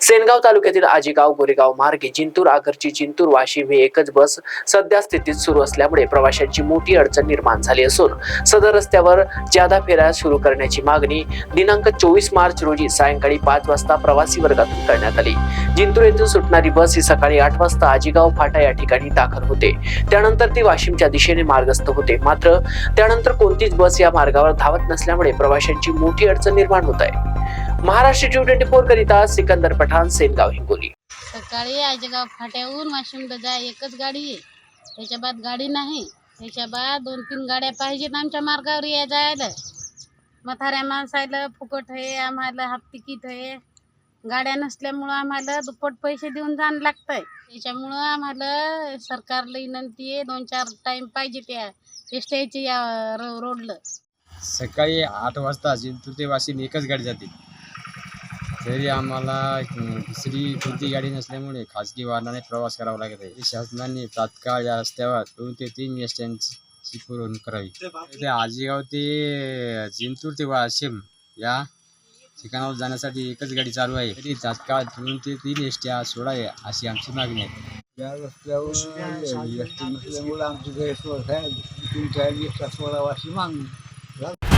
सेनगाव तालुक्यातील आजीगाव गोरेगाव मार्गे जिंतूर आगरची जिंतूर वाशिम ही एकच बस सध्या स्थितीत सुरू असल्यामुळे प्रवाशांची मोठी अडचण निर्माण झाली असून सदर रस्त्यावर ज्यादा फेऱ्या सुरू करण्याची मागणी दिनांक चोवीस मार्च रोजी सायंकाळी पाच वाजता प्रवासी वर्गातून करण्यात आली. जिंतूर येथून सुटणारी बस ही सकाळी आठ वाजता आजीगाव फाटा या ठिकाणी दाखल होते. त्यानंतर ती वाशिमच्या दिशेने मार्गस्थ होते. मात्र त्यानंतर कोणतीच बस या मार्गावर धावत नसल्यामुळे प्रवाशांची मोठी अडचण निर्माण होत आहे. महाराष्ट्र टू ट्वेंटी फोर करिता सिकंदर पठाण सेनगाव हिंगोली. सकाळी आजगाव फाट्याहून वाशिमला जाय एकच गाडी आहे. त्याच्या बाद गाडी नाही. त्याच्या बाद दोन तीन गाड्या पाहिजेत आमच्या मार्गावर या जायला. म्हाताऱ्या माणसाला फुकट आहे आम्हाला हाफ तिकीट आहे. गाड्या नसल्यामुळं आम्हाला दुप्पट पैसे देऊन जाणं लागतंय. त्याच्यामुळं आम्हाला सरकारला विनंती आहे दोन चार टाईम पाहिजे त्या एस टी या रो- रोडला सकाळी आठ वाजता जिंतूर ते वाशिम एकच गाडी जाते. तरी आम्हाला दुसरी कोणती गाडी नसल्यामुळे खाजगी वाहनाने प्रवास करावा लागत आहे. शासनाने तात्काळ या रस्त्यावर दोन ते तीन एस ची पुरवणूक करावी. ते आजीगाव ते जिंतूर ते वाशिम या ठिकाणावर जाण्यासाठी एकच गाडी चालू आहे. तरी तात्काळ दोन ते तीन एस ट्या सोडाव्या अशी आमची मागणी आहे. या रस्त्यावर एस टी नसल्यामुळे आमची गैरसोय आहे तीन चार सोडावा अशी मागणी.